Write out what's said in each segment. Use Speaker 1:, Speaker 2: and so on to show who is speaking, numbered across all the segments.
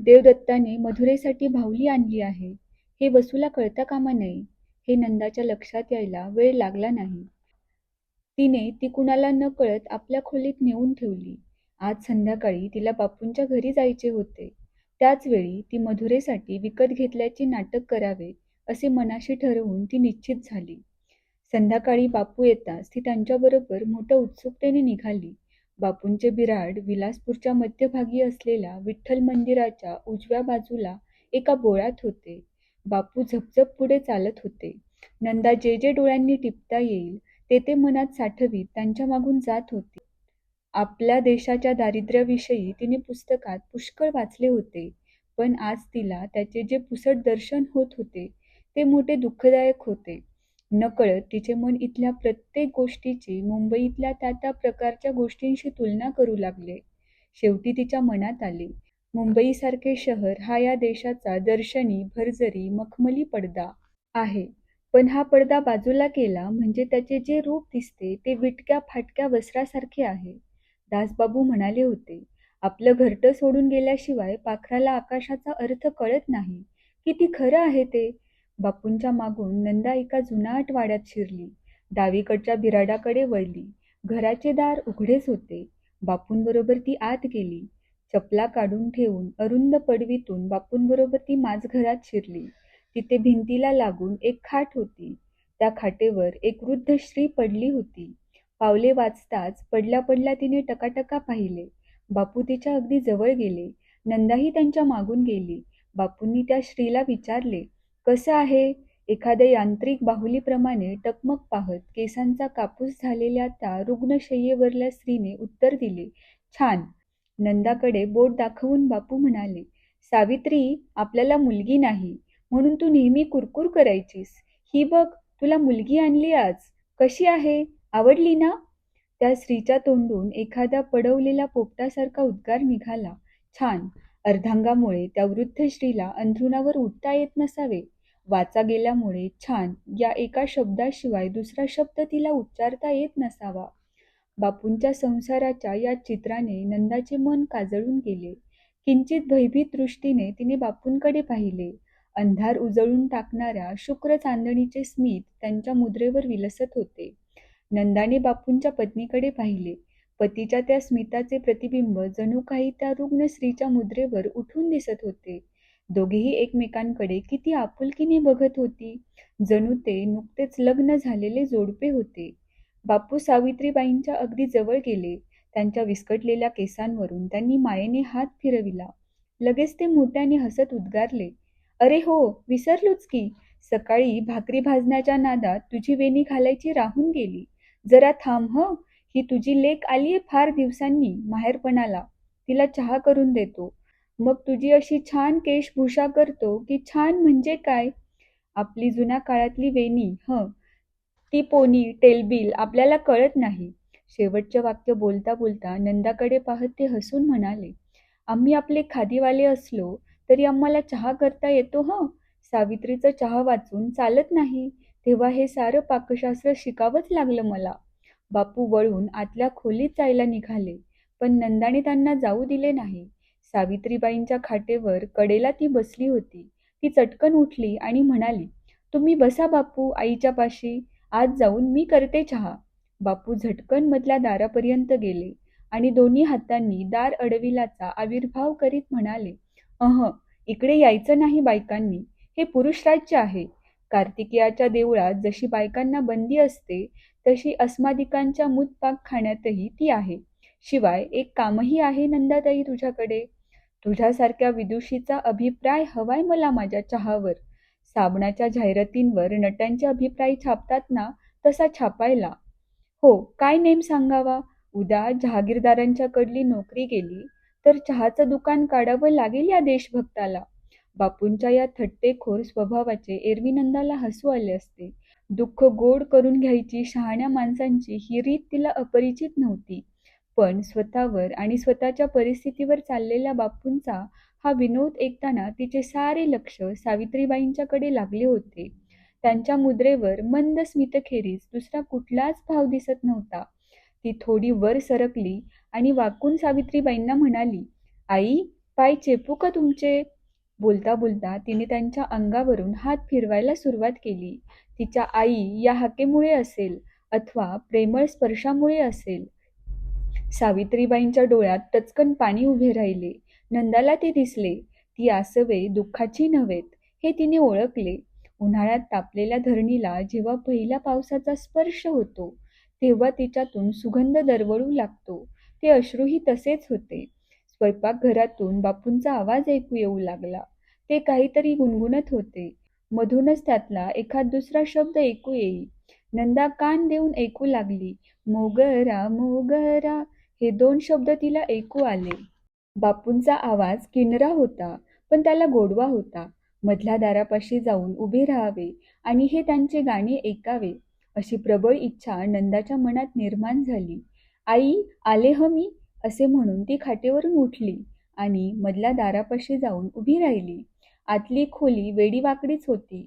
Speaker 1: देवदत्ताने मधुरेसाठी बाहुली आणली आहे. हे वसूला कळता कामा नये. हे नंदाच्या लक्षात यायला वेळ लागला नाही. तिने ती कुणाला न कळत आपल्या खोलीत नेऊन ठेवली. आज संध्याकाळी तिला बापूंच्या घरी जायचे होते. त्याच वेळी ती मधुरेसाठी विकत घेतल्याचे नाटक करावे असे मनाशी ठरवून ती निश्चित झाली. संध्याकाळी बापू येताच ती त्यांच्याबरोबर मोठ्या उत्सुकतेने निघाली. बापूंचे बिराड विलासपूरच्या मध्यभागी असलेल्या विठ्ठल मंदिराच्या उजव्या बाजूला एका बोळात होते. बापू झपझप पुढे चालत होते. नंदा जे जे डोळ्यांनी टिपता येईल ते ते मनात साठवीत त्यांच्या मागून जात होती. आपल्या देशाच्या दारिद्र्याविषयी तिने पुस्तकात पुष्कळ वाचले होते पण आज तिला त्याचे जे पुसट दर्शन होत होते ते मोठे दुःखदायक होते. नकळत तिचे मन इथल्या प्रत्येक गोष्टीची मुंबईतल्या त्या त्या प्रकारच्या गोष्टींशी तुलना करू लागले. शेवटी तिच्या मनात आले मुंबईसारखे शहर हा या देशाचा दर्शनी भरजरी मखमली पडदा आहे. पण हा पडदा बाजूला केला म्हणजे त्याचे जे रूप दिसते ते विटक्या फाटक्या वस्त्रासारखे आहे. दासबाबू म्हणाले होते आपलं घरटं सोडून गेल्याशिवाय पाखराला आकाशाचा अर्थ कळत नाही. किती खरं आहे ते? बापूंच्या मागून नंदा एका जुनाट वाड्यात शिरली. डावीकडच्या बिराडाकडे वळली. घराचे दार उघडेच होते. बापूंबरोबर ती आत गेली. चपला काढून ठेवून अरुंद पडवीतून बापूंबरोबर ती माझघरात शिरली. तिथे भिंतीला लागून एक खाट होती. त्या खाटेवर एक वृद्ध श्री पडली होती. पावले वाचताच पडल्या पडल्या तिने टकाटका पाहिले. बापू तिच्या अगदी जवळ गेले. नंदाही त्यांच्या मागून गेली. बापूंनी त्या श्रीला विचारले कसं आहे? एखाद्या यांत्रिक बाहुलीप्रमाणे टकमक पाहत केसांचा कापूस झालेल्या त्या रुग्णशय्येवरल्या स्त्रीने उत्तर दिले छान नंदाकडे बोट दाखवून बापू म्हणाले सावित्री आपल्याला मुलगी नाही म्हणून तू नेहमी कुरकुर करायचीस. ही बघ तुला मुलगी आणली आज. कशी आहे? आवडली ना त्या स्त्रीच्या तोंडून एखाद्या पडवलेल्या पोपटासारखा उद्गार निघाला. छान. अर्धांगामुळे त्या वृद्ध स्त्रीला अंथरुणावर उठता येत नसावे. वाचा गेल्यामुळे छान या एका शब्दाशिवाय दुसरा शब्द तिला उच्चारता येत नसावा. बापूंच्या संसाराच्या या चित्राने नंदाचे मन काजळून गेले. किंचित भयभीत दृष्टीने तिने बापूंकडे पाहिले. अंधार उजळून टाकणाऱ्या शुक्र चांदणीचे स्मित त्यांच्या मुद्रेवर विलसत होते. नंदाने बापूंच्या पत्नीकडे पाहिले. पतीच्या त्या स्मिताचे प्रतिबिंब जणू काही त्या रुग्ण स्त्रीच्या मुद्रेवर उठून दिसत होते. दोघेही एकमेकांकडे किती आपुलकीने बघत होती. जणू ते नुकतेच लग्न झालेले जोडपे होते. बापू सावित्रीबाईंच्या अगदी जवळ गेले. त्यांच्या विस्कटलेल्या केसांवरून त्यांनी मायेने हात फिरविला. लगेच ते मोठ्याने हसत उद्गारले. अरे हो विसरलोच की. सकाळी भाकरी भाजण्याच्या नादात तुझी वेणी घालायची राहून गेली. जरा थांब ह. ही तुझी लेक आलीये फार दिवसांनी माहेरपणाला. तिला चहा करून देतो. मग तुझी अशी छान केशभूषा करतो की छान म्हणजे काय? आपली जुन्या काळातली वेणी ह. ती पोनी टेलबिल आपल्याला कळत नाही. शेवटचे वाक्य बोलता बोलता नंदाकडे पाहत ते हसून म्हणाले आम्ही आपले खादीवाले असलो तरी आम्हाला चहा करता येतो हं? सावित्रीचं चहा वाचून चालत नाही. तेव्हा हे सारं पाकशास्त्र शिकावंच लागलं मला. बापू वळून आतल्या खोलीत जायला निघाले. पण नंदाने त्यांना जाऊ दिले नाही. सावित्रीबाईंच्या खाटेवर कडेला ती बसली होती. ती चटकन उठली आणि म्हणाली तुम्ही बसा बापू आईच्या पाशी. आज जाऊन मी करते चहा. बापू झटकन मधल्या दारापर्यंत गेले आणि दोन्ही हातांनी दार अडविलाचा आविर्भाव करीत म्हणाले अह इकडे यायचं नाही बायकांनी. हे पुरुष राज्य आहे. कार्तिकेयाच्या देवळात जशी बायकांना बंदी असते तशी अस्मादिकांच्या मूतपाक खाण्यातही ती आहे. शिवाय एक कामही आहे नंदाताई तुझ्याकडे. तुझ्यासारख्या विदुषीचा अभिप्राय हवाय मला माझ्या चहावर. साबणाच्या जाहिरातींवर नट्यांचे अभिप्राय छापतात ना तसा छापायला. हो काय नेम सांगावा? उद्या जहागीरदारांच्याकडली नोकरी गेली तर चहाचं दुकान काढावं लागेल या देशभक्ताला. बापूंच्या या थट्टेखोर स्वभावाचे एरविनंदाला हसू आले असते. दुःख गोड करून घ्यायची शहाण्या माणसांची ही रीत तिला अपरिचित नव्हती. पण स्वतःवर आणि स्वतःच्या परिस्थितीवर चाललेल्या बापूंचा हा विनोद ऐकताना तिचे सारे लक्ष सावित्रीबाईंच्याकडे लागले होते. त्यांच्या मुद्रेवर मंद स्मितखेरीज दुसरा कुठलाच भाव दिसत नव्हता. ती थोडी वर सरकली आणि वाकून सावित्रीबाईंना म्हणाली आई पाय चेपू का तुमचे? बोलता बोलता तिने त्यांच्या अंगावरून हात फिरवायला सुरुवात केली. तिच्या आई या हाकेमुळे असेल अथवा प्रेमळ स्पर्शामुळे असेल. सावित्रीबाईंच्या डोळ्यात टचकन पाणी उभे राहिले. नंदाला ते दिसले ती आसवे दुःखाची नव्हेत हे तिने ओळखले. उन्हाळ्यात तापलेल्या धरणीला जेव्हा पहिल्या पावसाचा स्पर्श होतो तेव्हा तिच्यातून सुगंध दरवळू लागतो. ते अश्रूही तसेच होते. स्वयंपाकघरातून बापूंचा आवाज ऐकू येऊ लागला. ते काहीतरी गुणगुणत होते. मधूनच त्यातला एखाद दुसरा शब्द ऐकू येई. नंदा कान देऊन ऐकू लागली. मोगरा मोगरा हे दोन शब्द तिला ऐकू आले. बापूंचा आवाज किनरा होता पण त्याला गोडवा होता. मधल्या दारापाशी जाऊन उभे राहावे आणि हे त्यांचे गाणे ऐकावे अशी प्रबळ इच्छा नंदाच्या मनात निर्माण झाली. आई आले ह मी? असे म्हणून ती खाटेवरून उठली आणि मधल्या दारापाशी जाऊन उभी राहिली. आतली खोली वेडीवाकडीच होती.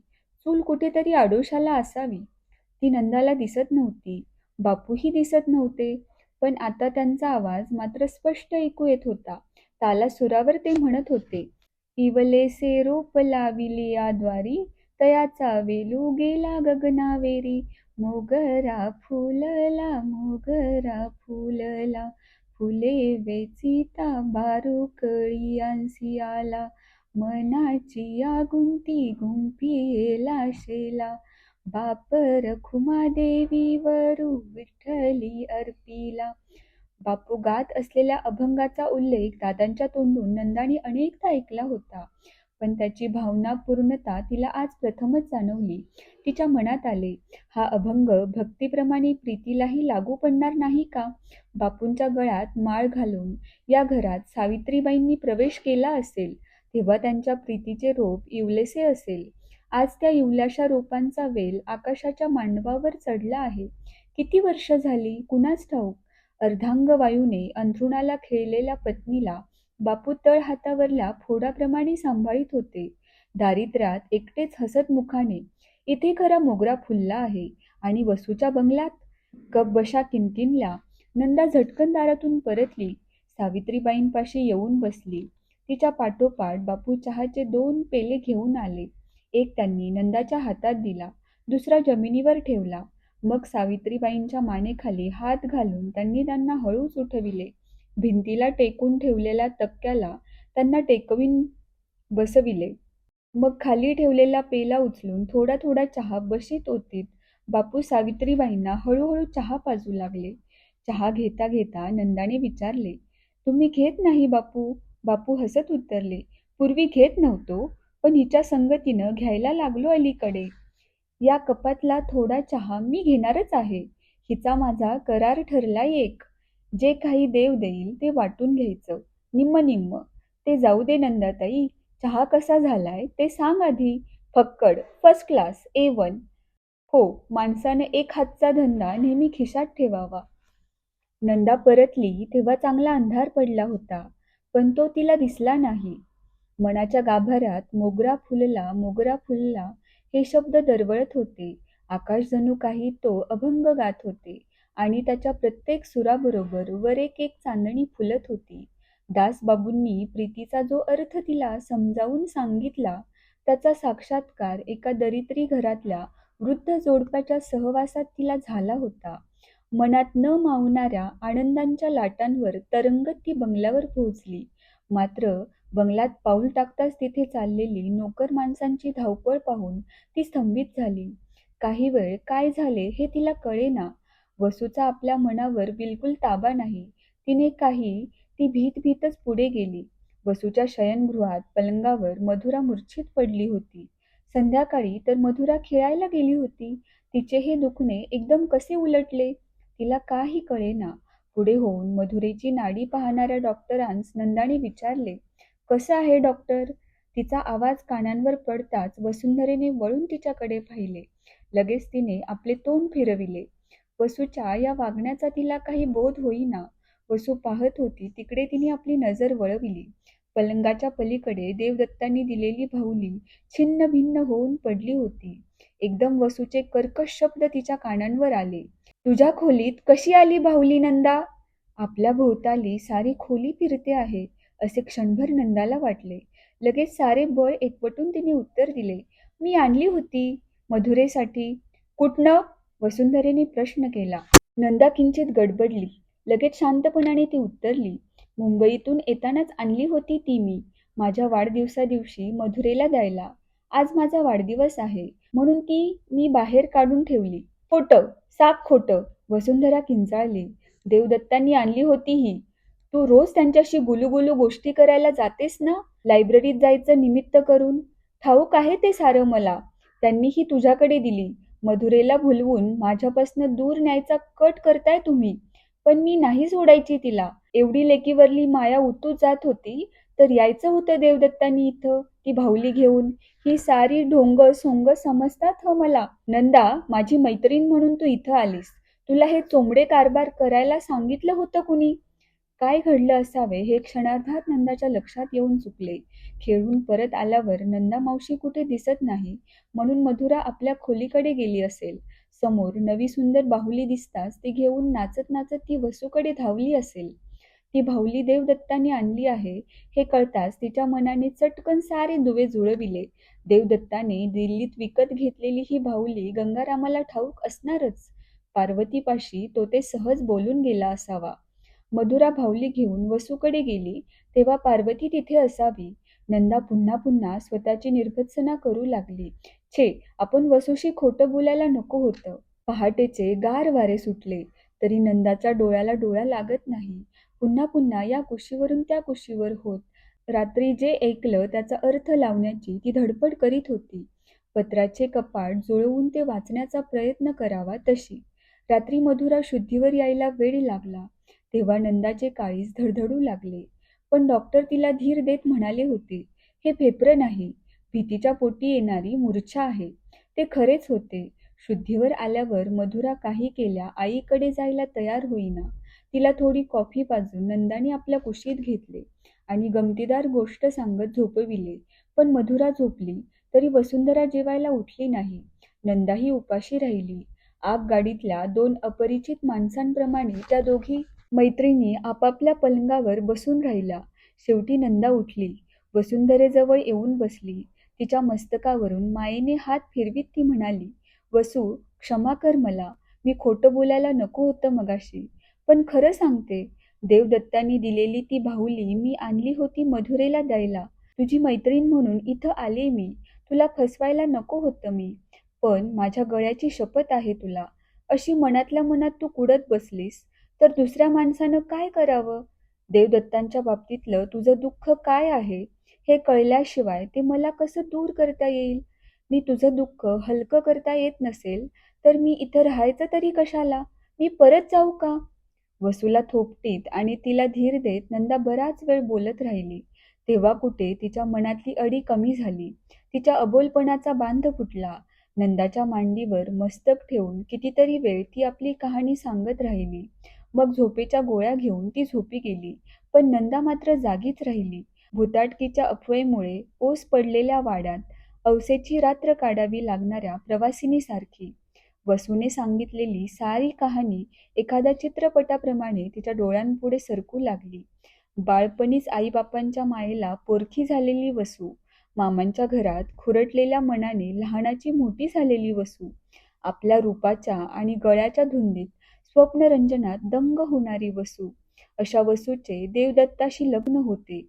Speaker 1: चूल कुठेतरी आडोशाला असावी. ती नंदाला दिसत नव्हती. बापूही दिसत नव्हते. पण आता त्यांचा आवाज मात्र स्पष्ट ऐकू येत होता. ताला सुरावर ते म्हणत होते इवलेसे रोप लाविले द्वारी तयाचा वेलू गेला गगनावेरी. मोगरा फुलला मोगरा फुलला फुले वेचिता बारू कळी आला मनाची गुंती गुंपिला शेला. बापर खुमा देवी वरू विठ्ठली अर्पिला. बापू गात असलेल्या अभंगाचा उल्लेख दादांच्या तोंडून नंदाने अनेकदा ऐकला होता. पण त्याची भावना पूर्णता तिला आज प्रथमच जाणवली. तिच्या मनात आले हा अभंग भक्तीप्रमाणे प्रीतीलाही लागू पडणार नाही का? बापूंच्या गळ्यात माळ घालून या घरात सावित्रीबाईंनी प्रवेश केला असेल तेव्हा त्यांच्या प्रीतीचे रोप इवलेसे असेल. आज त्या इवल्याशा रोपांचा वेल आकाशाच्या मांडवावर चढला आहे. किती वर्ष झाली? कुणास ठाऊक अर्धांग वायूने अंथरुणाला खेळलेल्या पत्नीला बापू तळ हातावरल्या फोडाप्रमाणे सांभाळीत होते. दारिद्र्यात एकटेच हसत मुखाने इथे खरा मोगरा फुलला आहे आणि वसूच्या बंगल्यात कप बशा किनकिनला नंदा झटकन दारातून परतली. सावित्रीबाईंपाशी येऊन बसली. तिच्या पाठोपाठ बापू चहाचे दोन पेले घेऊन आले. एक त्यांनी नंदाच्या हातात दिला दुसरा जमिनीवर ठेवला. मग सावित्रीबाईंच्या मानेखाली हात घालून त्यांनी त्यांना हळूच उठविले. भिंतीला टेकून ठेवलेल्या तक्क्याला त्यांना टेकवीन बसविले. मग खाली ठेवलेला पेला उचलून थोडा थोडा चहा बशीत ओतीत बापू सावित्रीबाईंना हळूहळू चहा पाजू लागले. चहा घेता घेता नंदाने विचारले तुम्ही घेत नाही बापू. बापू हसत उतरले पूर्वी घेत नव्हतो पण हिच्या संगतीनं घ्यायला लागलो अलीकडे. या कपातला थोडा चहा मी घेणारच आहे. हिचा माझा करार ठरला एक. जे काही देव देईल ते वाटून घ्यायचं. निम्म निम्म. ते जाऊ दे नंदाताई. चहा कसा झालाय ते सांग आधी. फक्कड. फर्स्ट क्लास ए वन हो माणसानं एक हातचा धंदा नेहमी खिशात ठेवावा. नंदा परतली तेव्हा चांगला अंधार पडला होता पण तो तिला दिसला नाही. मनाच्या गाभाऱ्यात मोगरा फुलला मोगरा फुलला हे शब्द दरवळत होते. आकाश जणू काही तो अभंग गात होते. आणि त्याच्या प्रत्येक सुराबरोबर वर एक एक चांदणी फुलत होती. दासबाबूंनी प्रीतीचा जो अर्थ तिला समजावून सांगितला त्याचा साक्षात्कार एका दरिद्री घरातल्या वृद्ध जोडप्याच्या सहवासात तिला झाला होता. मनात न मावणाऱ्या आनंदांच्या लाटांवर तरंगत ती बंगल्यावर पोहोचली. मात्र बंगलात पाऊल टाकताच तिथे चाललेली नोकर माणसांची धावपळ पाहून ती स्तंभित झाली. काही वेळ काय झाले हे तिला कळेना. वसूचा आपल्या मनावर बिलकुल ताबा नाही. तिने काही ती भीत भीतच पुढे गेली. वसूच्या शयनगृहात पलंगावर मधुरा मूर्छित पडली होती. संध्याकाळी तर मधुरा खेळायला गेली होती. तिचे हे दुखणे एकदम कसे उलटले? तिला काही कळेना. पुढे होऊन मधुरेची नाडी पाहणाऱ्या डॉक्टरांस नंदाने विचारले कसं आहे डॉक्टर? तिचा आवाज कानांवर पडताच वसुंधरेने वळून तिच्याकडे पाहिले. लगेच तिने आपले तोंड फिरविले. वसूच्या या वागण्याचा तिला काही बोध होईना. वसू पाहत होती तिकडे तिने आपली नजर वळविली. पलंगाच्या पलीकडे देवदत्तांनी दिलेली भाऊली छिन्न भिन्न होऊन पडली होती. एकदम वसूचे कर्कश शब्द तिच्या कानांवर आले. तुझ्या खोलीत कशी आली भाऊली नंदा? आपल्या भोवताली सारी खोली फिरते आहे असे क्षणभर नंदाला वाटले. लगेच सारे बळ एकवटून तिने उत्तर दिले. मी आणली होती मधुरेसाठी. कुठनं? वसुंधरेने प्रश्न केला. नंदा किंचित गडबडली. लगेच शांतपणाने ती उत्तरली. मुंबईतून येतानाच आणली होती ती मी. माझ्या वाढदिवसादिवशी मधुरेला द्यायला. आज माझा वाढदिवस आहे. म्हणून ती मी बाहेर काढून ठेवली. खोटं साप खोटं वसुंधरा किंचाळली. देवदत्तांनी आणली होती ही. तू रोज त्यांच्याशी गुलुगुलू गोष्टी करायला जातेस ना? लायब्ररीत जायचं निमित्त करून? ठाऊक आहे ते सारं मला. त्यांनी ही तुझ्याकडे दिली. मधुरेला भुलवून माझ्यापासनं दूर न्यायचा कट करताय तुम्ही. पण मी नाही सोडायची तिला. एवढी लेकीवरली माया उतू जात होती तर यायचं होतं देवदत्तांनी इथं ती भाऊली घेऊन. ही सारी ढोंग सोंग समजतात ह मला. नंदा माझी मैत्रीण म्हणून तू इथं आलीस. तुला हे चोंबडे कारभार करायला सांगितलं होतं कुणी? काय घडलं असावे हे क्षणार्धात नंदाच्या लक्षात येऊन चुकले. खेळून परत आल्यावर नंदा मावशी कुठे दिसत नाही म्हणून मधुरा आपल्या खोलीकडे गेली असेल. समोर नवी सुंदर बाहुली दिसताच ती घेऊन नाचत नाचत ती वसूकडे धावली असेल. ती भाऊली देवदत्ताने आणली आहे हे कळताच तिच्या मनाने चटकन सारे दुवे जुळविले. देवदत्ताने दिल्लीत विकत घेतलेली ही भाऊली गंगारामाला ठाऊक असणारच. पार्वतीपाशी तो ते सहज बोलून गेला असावा. मधुरा भाऊली घेऊन वसूकडे गेली तेव्हा पार्वती तिथे असावी. नंदा पुन्हा पुन्हा स्वतःची निर्भत्सना करू लागली. छे आपण वसूशी खोटं बोलायला नको होतं. पहाटेचे गार वारे सुटले तरी नंदाच्या डोळ्याला डोळा लागत नाही. पुन्हा पुन्हा या कुशीवरून त्या कुशीवर होत. रात्री जे ऐकलं त्याचा अर्थ लावण्याची ती धडपड करीत होती. पत्राचे कपाट जुळवून ते वाचण्याचा प्रयत्न करावा तशी. रात्री मधुरा शुद्धीवर यायला वेळ लागला. तेव्हा नंदाचे काळीज धडधडू लागले. पण डॉक्टर तिला धीर देत म्हणाले होते हे फेफरं नाही भीतीच्या पोटी येणारी मूर्छा आहे. ते खरेच होते. शुद्धीवर आल्यावर मधुरा काही केल्या आईकडे जायला तयार होईना. तिला थोडी कॉफी पाजून नंदाने आपल्या कुशीत घेतले आणि गमतीदार गोष्ट सांगत झोपविले. पण मधुरा झोपली तरी वसुंधरा जेवायला उठली नाही. नंदाही उपाशी राहिली. आगगाडीतल्या दोन अपरिचित माणसांप्रमाणे त्या दोघी मैत्रिणी आपापल्या पलंगावर बसून राहिल्या शेवटी नंदा उठली. वसुंधरेजवळ येऊन बसली. तिच्या मस्तकावरून मायेने हात फिरवीत ती म्हणाली वसू क्षमा कर मला. मी खोटं बोलायला नको होतं मगाशी. पण खरं सांगते देवदत्तांनी दिलेली ती बाहुली मी आणली होती मधुरेला द्यायला. तुझी मैत्रीण म्हणून इथं आले मी. तुला फसवायला नको होतं मी. पण माझ्या गळ्याची शपथ आहे तुला. अशी मनातल्या मनात तू कुडत बसलीस. तर दुसऱ्या माणसानं काय करावं? देवदत्तांच्या बाबतीतलं तुझं दुःख काय आहे? हे कळल्याशिवाय ते मला कसं दूर करता येईल? मी तुझं दुःख हलकं करता येत नसेल तर मी इथं राहायचं तरी कशाला? मी परत जाऊ का? वसूला थोपटीत आणि तिला धीर देत नंदा बराच वेळ बोलत राहिली. तेव्हा कुठे तिच्या मनातली अडी कमी झाली. तिच्या अबोलपणाचा बांध फुटला. नंदाच्या मांडीवर मस्तक ठेवून कितीतरी वेळ ती आपली कहाणी सांगत राहिली. मग झोपेच्या गोळ्या घेऊन ती झोपी गेली. पण नंदा मात्र जागीच राहिली. भुताटकीच्या अफवेमुळे ओस पडलेल्या वाड्यात अवसेची रात्र काढावी लागणाऱ्या प्रवासिनीसारखी. वसूने सांगितलेली सारी कहाणी एखाद्या चित्रपटाप्रमाणे तिच्या डोळ्यांपुढे सरकू लागली. बाळपणीच आईबापांच्या मायेला पोरखी झालेली वसू मामांच्या घरात खुरटलेल्या मनाने लहानाची मोठी झालेली वसू आपल्या रूपाच्या आणि गळ्याच्या धुंदीत स्वप्नरंजनात दंग होणारी वसू. अशा वसूचे देवदत्ताशी लग्न होते.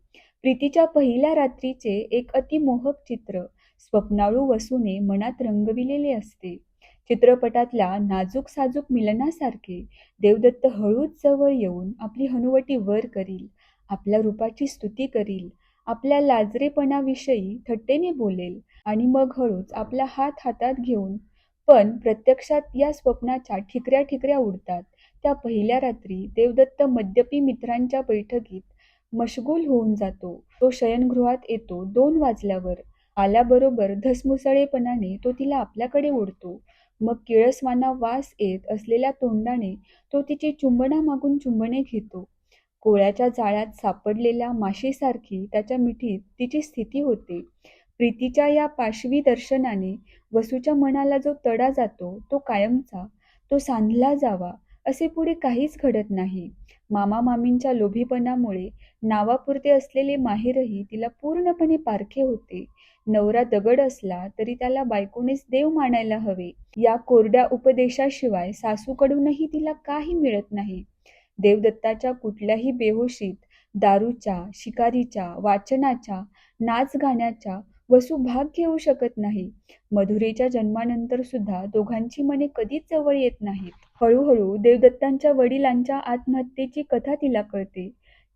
Speaker 1: प्रीतीच्या पहिल्या रात्रीचे एक अतिमोहक चित्र. स्वप्नाळू वसूने मनात रंगविलेले असते. चित्रपटातल्या नाजूक साजूक मिलनासारखे देवदत्त हळूच जवळ येऊन आपली हनुवटी वर करील आपल्या रूपाची स्तुती करील आपल्या लाजरेपणाविषयी थट्टेने बोलेल आणि मग हळूच आपला हात हातात घेऊन पण प्रत्यक्षात या स्वप्नाच्या ठिकऱ्या ठिकऱ्या उडतात. त्या पहिल्या रात्री देवदत्त मद्यपी मित्रांच्या बैठकीत मशगूल होऊन जातो. तो शयनगृहात येतो दोन वाजल्यावर. आल्याबरोबर धसमुसळेपणाने तो तिला आपल्याकडे ओढतो. मग किळसवाना वास येत असलेल्या तोंडाने तो तिची चुंबना मागून चुंबने घेतो. कोळ्याच्या जाळ्यात सापडलेल्या माशीसारखी त्याच्या मिठीत तिची स्थिती होते. प्रीतीच्या या पाशवी दर्शनाने वसूच्या मनाला जो तडा जातो तो कायमचा तो सांधला जावा असे पुढे काहीच घडत नाही. मामा मामींच्या लोभीपणामुळे नावापुरते असलेले माहेरही तिला पूर्णपणे पारखे होते. नवरा दगड असला तरी त्याला बायकोनेच देव मानायला हवे. या कोरड्या उपदेशाशिवाय सासूकडूनही तिला काही मिळत नाही. देवदत्ताच्या कुठल्याही बेहोशीत दारूच्या शिकारीच्या वाचनाच्या नाच गाण्याच्या वसू भाग घेऊ शकत नाही. मधुरेच्या जन्मानंतर सुद्धा दोघांची मने कधीच जवळ येत नाहीत. हळूहळू देवदत्तांच्या वडिलांच्या आत्महत्येची कथा तिला कळते.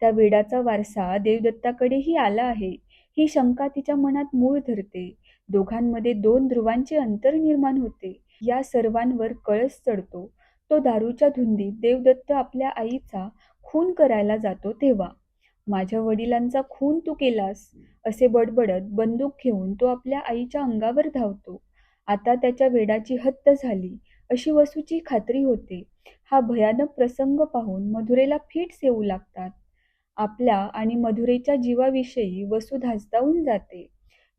Speaker 1: त्या वेडाचा वारसा देवदत्ताकडेही आला आहे. ही शंका तिच्या मनात मूळ धरते. दोघांमध्ये दोन ध्रुवांचे अंतर निर्माण होते. या सर्वांवर कळस चढतो. तो दारूच्या धुंदीत देवदत्त आपल्या आईचा खून करायला जातो तेव्हा. माझ्या वडिलांचा खून तू केलास असे बडबडत बंदूक घेऊन तो आपल्या आईच्या अंगावर धावतो. आता त्याच्या वेडाची हत्त झाली अशी वसूची खात्री होते. हा भयानक प्रसंग पाहून मधुरेला फिट्स येऊ लागतात. आपल्या आणि मधुरेच्या जीवाविषयी वसू धास्तावून जाते.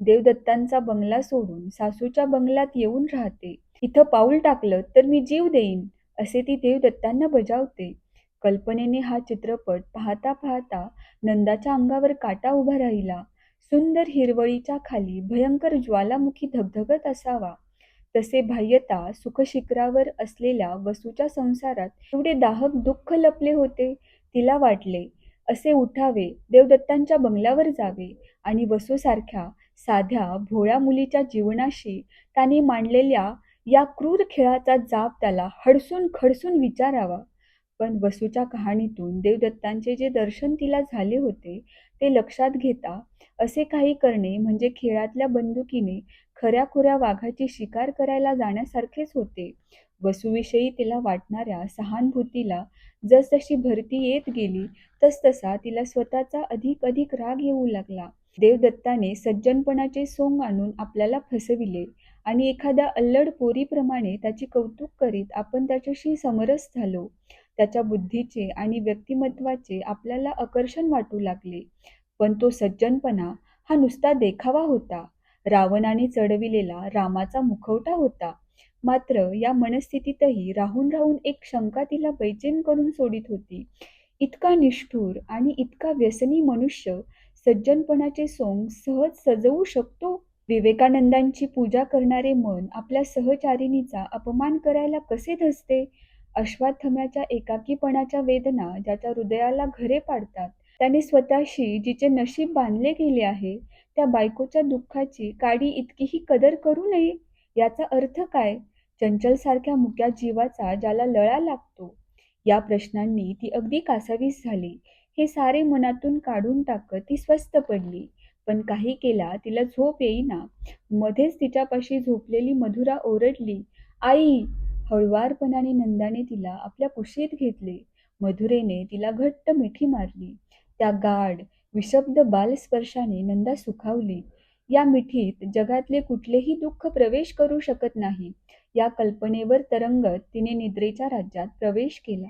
Speaker 1: देवदत्तांचा बंगला सोडून सासूच्या बंगल्यात येऊन राहते. इथं पाऊल टाकलं तर मी जीव देईन असे ती देवदत्तांना बजावते. कल्पनेने हा चित्रपट पाहता पाहता नंदाच्या अंगावर काटा उभा राहिला. सुंदर हिरवळीच्या खाली भयंकर ज्वालामुखी धगधगत असावा. तसे बाह्यता सुखशिखरावर असलेल्या वसूच्या संसारात एवढे दाहक दुःख लपले होते तिला वाटले असे उठावे देवदत्तांच्या बंगल्यावर जावे आणि वसूसारख्या साध्या भोळ्या मुलीच्या जीवनाशी त्याने मांडलेल्या या क्रूर खेळाचा जाप त्याला हडसून खडसून विचारावा. पण वसूच्या कहाणीतून देवदत्तांचे जे दर्शन तिला झाले होते ते लक्षात घेता असे काही करणे म्हणजे खेळातल्या बंदुकीने खऱ्याखुऱ्या वाघाची शिकार करायला जाण्यासारखेच होते. वसूविषयी तिला वाटणाऱ्या सहानुभूतीला जसजशी भरती येत गेली तसतसा तिला स्वतःचा अधिक अधिक राग येऊ लागला. देवदत्ताने सज्जनपणाचे सोंग आणून आपल्याला फसविले आणि एखाद्या अल्लड पोरीप्रमाणे त्याची कौतुक करीत आपण त्याच्याशी समरस झालो. त्याच्या बुद्धीचे आणि व्यक्तिमत्वाचे आपल्याला आकर्षण वाटू लागले. पण तो सज्जनपणा हा नुसता देखावा होता. रावणाने चढविलेला रामाचा मुखवटा होता. मात्र या मनस्थितीतही राहून राहून एक शंका तिला बैचेन करून सोडित होती. इतका निष्ठूर आणि इतका व्यसनी मनुष्य सज्जनपणाचे सोंग सहज सजवू शकतो? विवेकानंदांची पूजा करणारे मन आपल्या सहचारिणीचा अपमान करायला कसे धसते? अश्वात्थम्याच्या एकाकीपणाच्या वेदना ज्याच्या हृदयाला घरे पाडतात त्याने स्वतःशी जिचे नशीब बांधले गेले आहे त्या बायकोच्या दुःखाची काडी इतकीही कदर करू नये? याचा अर्थ काय? चंचलसारख्या मुक्या जीवाचा ज्याला लळा लागतो. या प्रश्नांनी ती अगदी कासावीस झाली. हे सारे मनातून काढून टाकत ती स्वस्थ पडली. पण काही केला तिला झोप येईना. मध्येच तिच्यापाशी झोपलेली मधुरा ओरडली आई हळुवारपणाने नंदाने तिला आपल्या कुशीत घेतले. मधुरेने तिला घट्ट मिठी मारली. त्या गाढ विशब्द बालस्पर्शाने नंदा सुखावली. या मिठीत जगातले कुठलेही दुःख प्रवेश करू शकत नाही. या कल्पनेवर तरंगत तिने निद्रेच्या राज्यात प्रवेश केला.